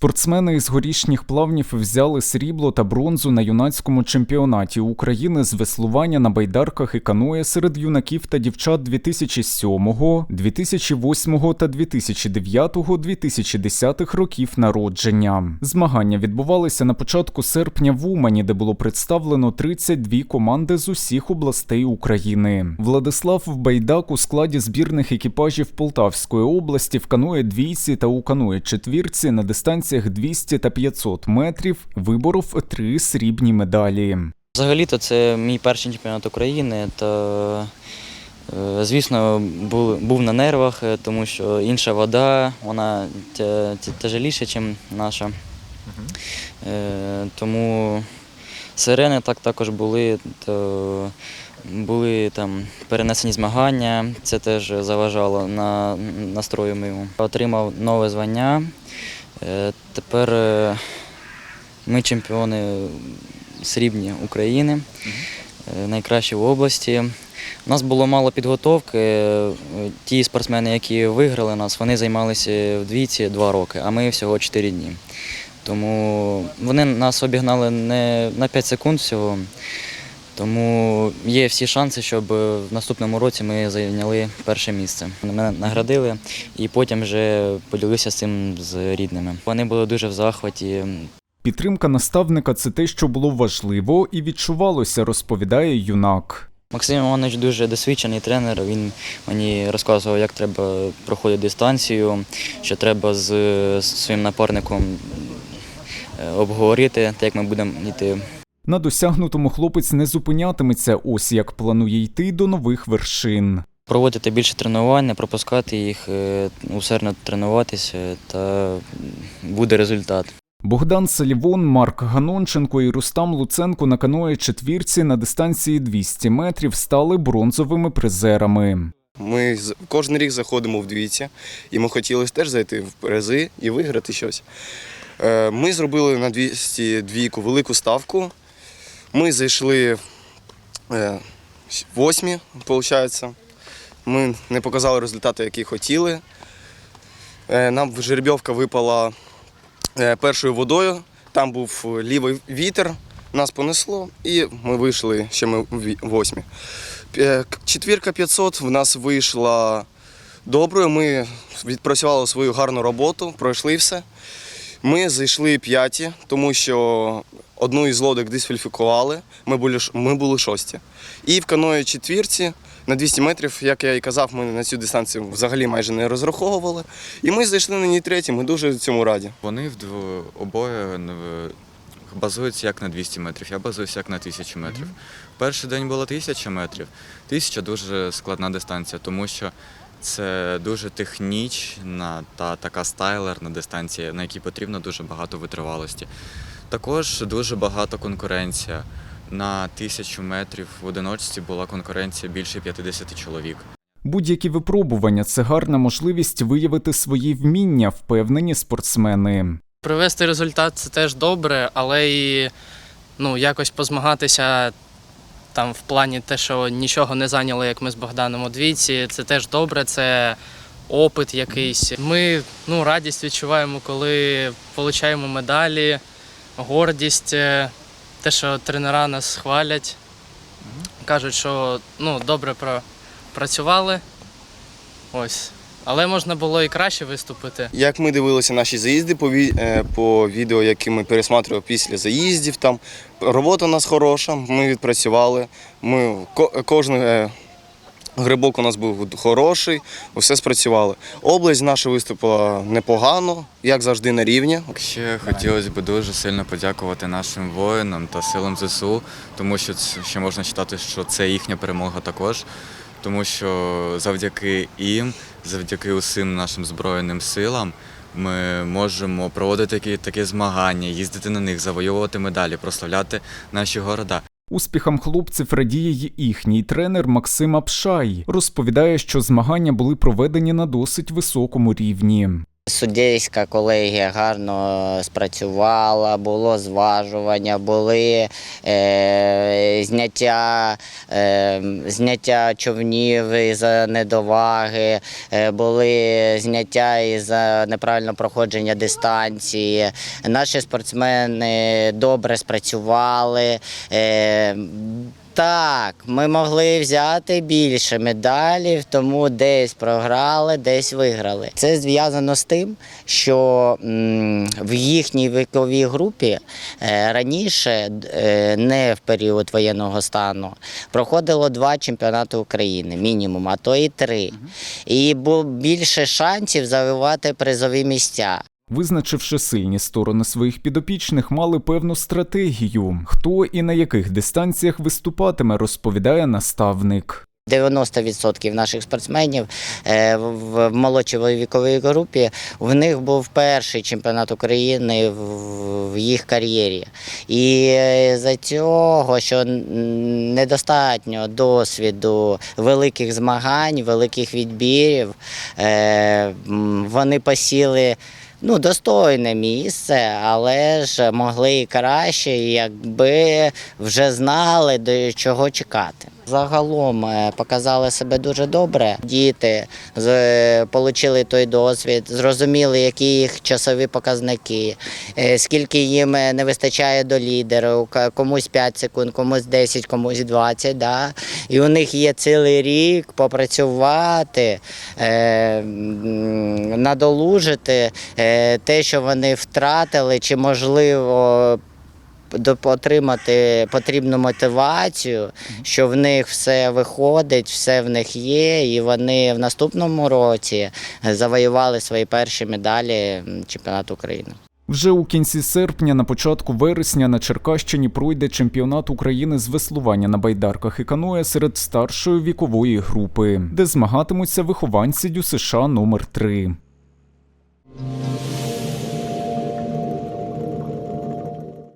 Спортсмени із горішніх плавнів взяли срібло та бронзу на юнацькому чемпіонаті України з веслування на байдарках і каное серед юнаків та дівчат 2007, 2008 та 2009-2010 років народження. Змагання відбувалися на початку серпня в Умані, де було представлено 32 команди з усіх областей України. Владислав Байдак у складі збірних екіпажів Полтавської області в каное двійці та у каное четвірці на дистанціях 200 та 500 метрів виборов три срібні медалі. Взагалі-то це мій перший чемпіонат України, та, е, звісно, був, був на нервах, е, тому що інша вода, вона тя- тя- тяжеліша, ніж наша. Е, Тому сирени так також були, то були там перенесені змагання, це теж заважало на настрою моєму. Отримав нове звання. Е, Тепер е, ми чемпіони срібні України, е, найкращі в області. У нас було мало підготовки. Ті спортсмени, які виграли нас, вони займалися в двійці два роки, а ми всього 4 дні. Тому вони нас обігнали не на 5 секунд всього. Тому є всі шанси, щоб в наступному році ми зайняли перше місце. Мене наградили і потім вже поділилися з цим з рідними. Вони були дуже в захваті. Підтримка наставника це те, що було важливо і відчувалося, розповідає юнак. Максим Іванович дуже досвідчений тренер. Він мені розказував, як треба проходити дистанцію, що треба з, своїм напарником е, обговорити, як ми будемо йти. На досягнутому хлопець не зупинятиметься, ось як планує йти до нових вершин. Проводити більше тренувань, не пропускати їх, е, усердно тренуватися, та буде результат. Богдан Салівон, Марк Ганонченко і Рустам Луценко на каное четвірці на дистанції 200 метрів стали бронзовими призерами. Ми з- кожен рік заходимо в двійці, і ми хотіли теж зайти в призи і виграти щось. Е, Ми зробили на 200 двійку велику ставку. Ми зайшли е, восьмі, виходить. Ми не показали результати, які хотіли. Е, Нам жеребьовка випала е, першою водою. Там був лівий вітер, нас понесло, і ми вийшли ще ми восьмі. Четвірка 500 в нас вийшла доброю. Ми відпрацювали свою гарну роботу, пройшли все. Ми зайшли п'яті, тому що одну із лодок дискваліфікували. Ми були, ми були шості. І в каної четвірці на 200 метрів, як я і казав, ми на цю дистанцію взагалі майже не розраховували. І ми зайшли на ній треті, ми дуже цьому раді. Вони вдво- обоє базуються як на 200 метрів, я базуюся як на 1000 метрів. Перший день було 1000 метрів. 1000 дуже складна дистанція, тому що це дуже технічна та така стайлерна дистанція, на якій потрібно дуже багато витривалості. Також дуже багато конкуренція. На 1000 метрів в одиночці була конкуренція більше 50 чоловік. Будь-які випробування це гарна можливість виявити свої вміння, впевнені спортсмени. Привести результат це теж добре, але і ну, якось позмагатися там в плані те, що нічого не зайняли, як ми з Богданом у двійці, це теж добре, це опит якийсь. Ми ну, радість відчуваємо, коли отримуємо медалі, гордість, е, те, що тренера нас хвалять. Кажуть, що ну, добре працювали. Ось. Але можна було і краще виступити. Як ми дивилися наші заїзди по, ві- е, по відео, які ми пересматривали після заїздів, там робота у нас хороша, ми відпрацювали. Ми, кожен е, грибок у нас був хороший, усе спрацювали. Область наша виступила непогано, як завжди на рівні. Ще хотілося б дуже сильно подякувати нашим воїнам та силам ЗСУ, тому що це- ще можна вважати, що це їхня перемога також. Тому що завдяки їм, завдяки усім нашим збройним силам, ми можемо проводити такі, такі змагання, їздити на них, завоювати медалі, прославляти наші города. Успіхам хлопців радіє й їхній тренер Максим Апшай. Розповідає, що змагання були проведені на досить високому рівні. Суддівська колегія гарно спрацювала, було зважування, були е, зняття, е, зняття човнів із недоваги, е, були зняття із неправильного проходження дистанції. Наші спортсмени добре спрацювали. Е, так, ми могли взяти більше медалів, тому десь програли, десь виграли. Це зв'язано з тим, що в їхній віковій групі е, раніше, е, не в період воєнного стану, проходило два чемпіонати України, мінімум, а то і три. І було більше шансів завивати призові місця. Визначивши сильні сторони своїх підопічних, мали певну стратегію. Хто і на яких дистанціях виступатиме, розповідає наставник. 90% наших спортсменів е, в молодшій віковій групі в них був перший чемпіонат України в- в їх кар'єрі. І е, за цього, що недостатньо досвіду великих змагань, великих відбірів, е, вони посіли. Ну, достойне місце, але ж могли і краще, якби вже знали, до чого чекати. Загалом е, показали себе дуже добре. Діти отримали той досвід, зрозуміли, які їх часові показники, е, скільки їм е, не вистачає до лідера, комусь 5 секунд, комусь 10, комусь 20. Да? І у них є цілий рік попрацювати, е, надолужити е, те, що вони втратили, чи можливо отримати потрібну мотивацію, що в них все виходить, все в них є, і вони в наступному році завоювали свої перші медалі чемпіонату України. Вже у кінці серпня, на початку вересня, на Черкащині пройде чемпіонат України з веслування на байдарках і каноє серед старшої вікової групи, де змагатимуться вихованці ДЮСШ номер 3